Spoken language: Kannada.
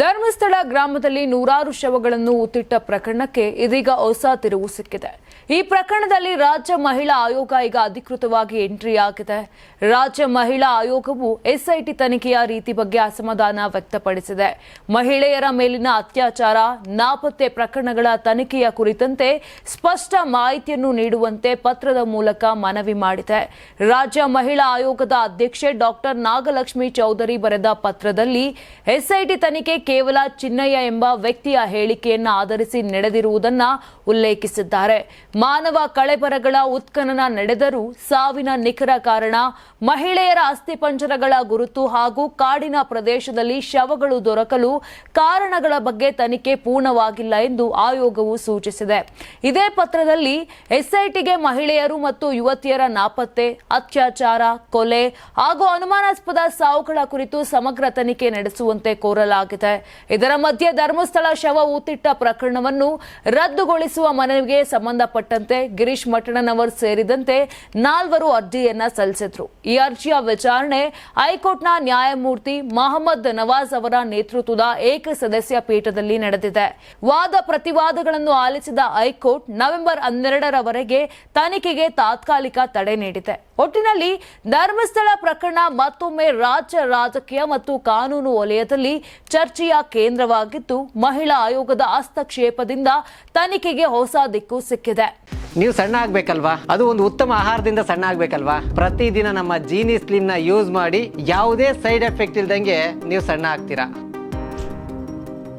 ಧರ್ಮಸ್ಥಳ ಗ್ರಾಮದಲ್ಲಿ ನೂರಾರು ಶವಗಳನ್ನು ಉತ್ತಿಟ್ಟ ಪ್ರಕರಣಕ್ಕೆ ಇದೀಗ ಹೊಸ ತಿರುವು ಸಿಕ್ಕಿದೆ. ಈ ಪ್ರಕರಣದಲ್ಲಿ ರಾಜ್ಯ ಮಹಿಳಾ ಆಯೋಗ ಈಗ ಅಧಿಕೃತವಾಗಿ ಎಂಟ್ರಿ ಆಗಿದೆ. ರಾಜ್ಯ ಮಹಿಳಾ ಆಯೋಗವು ಎಸ್ಐಟಿ ತನಿಖೆಯ ರೀತಿ ಬಗ್ಗೆ ಅಸಮಾಧಾನ ವ್ಯಕ್ತಪಡಿಸಿದೆ. ಮಹಿಳೆಯರ ಮೇಲಿನ ಅತ್ಯಾಚಾರ, ನಾಪತ್ತೆ ಪ್ರಕರಣಗಳ ತನಿಖೆಯ ಕುರಿತಂತೆ ಸ್ಪಷ್ಟ ಮಾಹಿತಿಯನ್ನು ನೀಡುವಂತೆ ಪತ್ರದ ಮೂಲಕ ಮನವಿ ಮಾಡಿದೆ. ರಾಜ್ಯ ಮಹಿಳಾ ಆಯೋಗದ ಅಧ್ಯಕ್ಷೆ ಡಾಕ್ಟರ್ ನಾಗಲಕ್ಷ್ಮಿ ಚೌಧರಿ ಬರೆದ ಪತ್ರದಲ್ಲಿ ಎಸ್ಐಟಿ ತನಿಖೆ ಕೇವಲ ಚಿನ್ನಯ್ಯ ಎಂಬ ವ್ಯಕ್ತಿಯ ಹೇಳಿಕೆಯನ್ನು ಆಧರಿಸಿ ನಡೆದಿರುವುದನ್ನ ಉಲ್ಲೇಖಿಸಿದ್ದಾರೆ. ಮಾನವ ಕಳೆಬರಗಳ ಉತ್ಖನನ ನಡೆದರೂ ಸಾವಿನ ನಿಖರ ಕಾರಣ ಮಹಿಳೆಯರ ಅಸ್ಥಿಪಂಜರಗಳ ಗುರುತು ಹಾಗೂ ಕಾಡಿನ ಪ್ರದೇಶದಲ್ಲಿ ಶವಗಳು ದೊರಕಲು ಕಾರಣಗಳ ಬಗ್ಗೆ ತನಿಖೆ ಪೂರ್ಣವಾಗಿಲ್ಲ ಎಂದು ಆಯೋಗವು ಸೂಚಿಸಿದೆ. ಇದೇ ಪತ್ರದಲ್ಲಿ ಎಸ್ಐಟಿಗೆ ಮಹಿಳೆಯರು ಮತ್ತು ಯುವತಿಯರ ನಾಪತ್ತೆ, ಅತ್ಯಾಚಾರ, ಕೊಲೆ ಹಾಗೂ ಅನುಮಾನಾಸ್ಪದ ಸಾವುಗಳ ಕುರಿತು ಸಮಗ್ರ ತನಿಖೆ ನಡೆಸುವಂತೆ ಕೋರಲಾಗಿದೆ. ಇದರ ಮಧ್ಯೆ ಧರ್ಮಸ್ಥಳ ಶವ ಊತಿಟ್ಟ ಪ್ರಕರಣವನ್ನು ರದ್ದುಗೊಳಿಸುವ ಮನವಿಗೆ ಸಂಬಂಧಪಟ್ಟಂತೆ ಗಿರೀಶ್ ಮಠಣ್ಣನವರ್ ಸೇರಿದಂತೆ ನಾಲ್ವರು ಅರ್ಜಿಯನ್ನ ಸಲ್ಲಿಸಿದ್ರು. ಈ ಅರ್ಜಿಯ ವಿಚಾರಣೆ ಹೈಕೋರ್ಟ್ನ ನ್ಯಾಯಮೂರ್ತಿ ಮಹಮ್ಮದ್ ನವಾಜ್ ಅವರ ನೇತೃತ್ವದ ಏಕಸದಸ್ಯ ಪೀಠದಲ್ಲಿ ನಡೆದಿದೆ. ವಾದ ಪ್ರತಿವಾದಗಳನ್ನು ಆಲಿಸಿದ ಹೈಕೋರ್ಟ್ ನವೆಂಬರ್ ಹನ್ನೆರಡರವರೆಗೆ ತನಿಖೆಗೆ ತಾತ್ಕಾಲಿಕ ತಡೆ ನೀಡಿದೆ. ಒಟ್ಟಿನಲ್ಲಿ ಧರ್ಮಸ್ಥಳ ಪ್ರಕರಣ ಮತ್ತೊಮ್ಮೆ ರಾಜ್ಯ ರಾಜಕೀಯ ಮತ್ತು ಕಾನೂನು ವಲಯದಲ್ಲಿ ಚರ್ಚೆಯ ಕೇಂದ್ರವಾಗಿದ್ದು, ಮಹಿಳಾ ಆಯೋಗದ ಹಸ್ತಕ್ಷೇಪದಿಂದ ತನಿಖೆಗೆ ಹೊಸ ದಿಕ್ಕು ಸಿಕ್ಕಿದೆ. ನೀವು ಸಣ್ಣ ಆಗ್ಬೇಕಲ್ವಾ? ಅದು ಒಂದು ಉತ್ತಮ ಆಹಾರದಿಂದ ಸಣ್ಣ ಆಗ್ಬೇಕಲ್ವಾ? ಪ್ರತಿದಿನ ನಮ್ಮ ಜೀನಿ ಸ್ಲಿಮ್ನ ಯೂಸ್ ಮಾಡಿ ಯಾವುದೇ ಸೈಡ್ ಎಫೆಕ್ಟ್ ಇಲ್ದಂಗೆ ನೀವು ಸಣ್ಣ ಆಗ್ತೀರಾ?